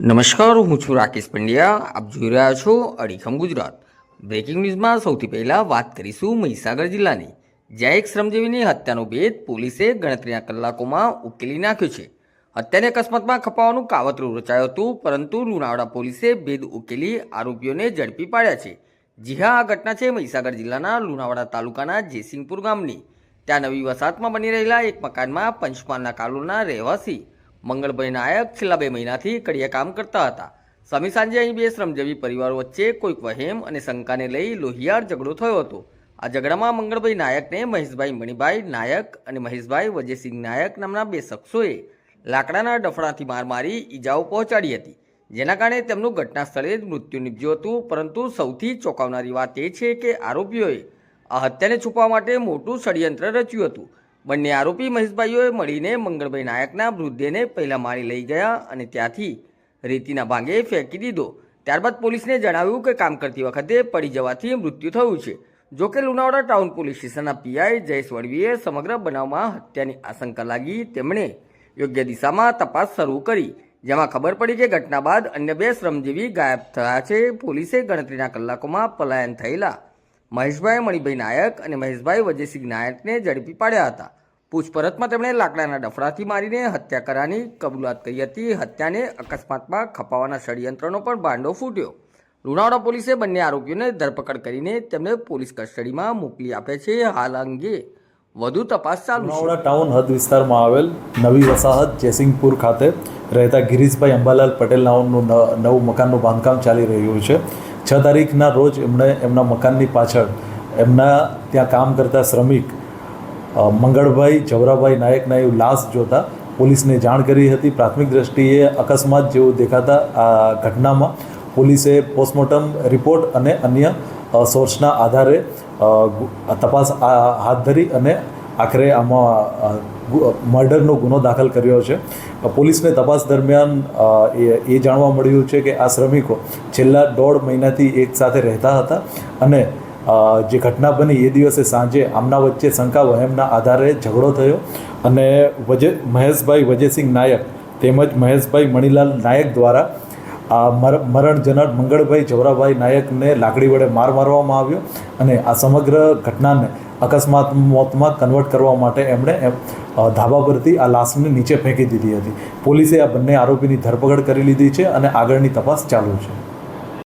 નમસ્કાર, હું છું રાકેશ પંડ્યા. આપ જોઈ રહ્યા છો અડીખમ ગુજરાત. બ્રેકિંગ ન્યૂઝમાં સૌથી પહેલાં વાત કરીશું મહીસાગર જિલ્લાની. જ્યાં એક શ્રમજીવીની હત્યાનો ભેદ પોલીસે ગણતરીના કલાકોમાં ઉકેલી નાખ્યો છે. હત્યાને અકસ્માતમાં ખપાવવાનું કાવતરું રચાયું હતું, પરંતુ લુણાવાડા પોલીસે ભેદ ઉકેલી આરોપીઓને ઝડપી પાડ્યા છે. જી હા, આ ઘટના છે મહીસાગર જિલ્લાના લુણાવાડા તાલુકાના જેસિંગપુર ગામની. ત્યાં નવી વસાહતમાં બની રહેલા એક મકાનમાં પંચમહાલના કાલુના રહેવાસી મંગળભાઈ નાયક છેલ્લા બે મહિનાથી કડિયા કામ કરતા હતા. સમી સાંજે અહીં બે શ્રમજીવી પરિવારો વચ્ચે કોઈક વહેમ અને શંકાને લઈ લોહિયાળ ઝઘડો થયો હતો. આ ઝઘડામાં મંગળભાઈ નાયકને મહેશભાઈ મણિભાઈ નાયક અને મહેશભાઈ વજયસિંહ નાયક નામના બે શખ્સોએ લાકડાના ડફડાથી માર મારી ઈજાઓ પહોંચાડી હતી, જેના કારણે તેમનું ઘટના સ્થળે જ મૃત્યુ નીપજ્યું હતું. પરંતુ સૌથી ચોંકાવનારી વાત એ છે કે આરોપીઓએ આ હત્યાને છુપાવવા માટે મોટું ષડયંત્ર રચ્યું હતું. બંને આરોપી મહેશભાઈઓએ મળીને મંગળભાઈ નાયકના મૃતદેહને પહેલાં મારી લઈ ગયા અને ત્યાંથી રેતીના ભાંગે ફેંકી દીધો. ત્યારબાદ પોલીસને જણાવ્યું કે કામ કરતી વખતે પડી જવાથી મૃત્યુ થયું છે. જો કે લુણાવાડા ટાઉન પોલીસ સ્ટેશનના પીઆઈ જયેશ વડવીએ સમગ્ર બનાવમાં હત્યાની આશંકા લાગી. તેમણે યોગ્ય દિશામાં તપાસ શરૂ કરી, જેમાં ખબર પડી કે ઘટના બાદ અન્ય બે શ્રમજીવી ગાયબ થયા છે. પોલીસે ગણતરીના કલાકોમાં પલાયન થયેલા મહેશભાઈ મણિભાઈ નાયક અને મહેશભાઈ વજયસિંહ નાયકને ઝડપી પાડ્યા હતા. પૂછપરછમાં તેમણે લાકડાના ડફડાથી મારીને હત્યા કરવાની કબૂલાત કરી હતી. હત્યાને અકસ્માતમાં ખપાવવાના ષડયંત્રનો પણ ભાંડો ફૂટ્યો. લુણાવાડા પોલીસે બંને આરોપીઓને ધરપકડ કરીને તેમને પોલીસ કસ્ટડીમાં મોકલી આપે છે. હાલ અંગે વધુ તપાસ ચાલુ લુણાવાડા ટાઉન હદ વિસ્તારમાં આવેલ નવી વસાહત જયસિંગપુર ખાતે રહેતા ગિરીશભાઈ અંબાલાલ પટેલ નામનું નવું મકાનનું બાંધકામ ચાલી રહ્યું છે. છ તારીખના રોજ એમણે એમના મકાનની પાછળ એમના ત્યાં કામ કરતા શ્રમિક મંગળભાઈ, જવરાભાઈ નાયકના એવું લાશ જોતા પોલીસને જાણ કરી હતી. પ્રાથમિક દ્રષ્ટિએ અકસ્માત જેવું દેખાતા આ ઘટનામાં પોલીસે પોસ્ટમોર્ટમ રિપોર્ટ અને અન્ય સોર્સના આધારે તપાસ હાથ ધરી અને આખરે આમાં મર્ડરનો ગુનો દાખલ કર્યો છે. પોલીસને તપાસ દરમિયાન એ જાણવા મળ્યું છે કે આ શ્રમિકો છેલ્લા દોઢ મહિનાથી એક સાથે રહેતા હતા અને જે ઘટના બની એ દિવસે સાંજે આમના વચ્ચે શંકા, વહેમના આધારે ઝઘડો થયો અને વજે, મહેશભાઈ વજયસિંહ નાયક તેમજ મહેશભાઈ મણિલાલ નાયક દ્વારા આ મર- મરણ જનાર મંગળભાઈ જવરાભાઈ નાયકને લાકડી વડે માર મારવામાં આવ્યો અને આ સમગ્ર ઘટનાને અકસ્માત મોતમાં કન્વર્ટ કરવા માટે એમણે એમ, ધાબા પરથી આ લાશને નીચે ફેંકી દીધી હતી. પોલીસે આ બંને આરોપીની ધરપકડ કરી લીધી છે અને આગળની તપાસ ચાલુ છે.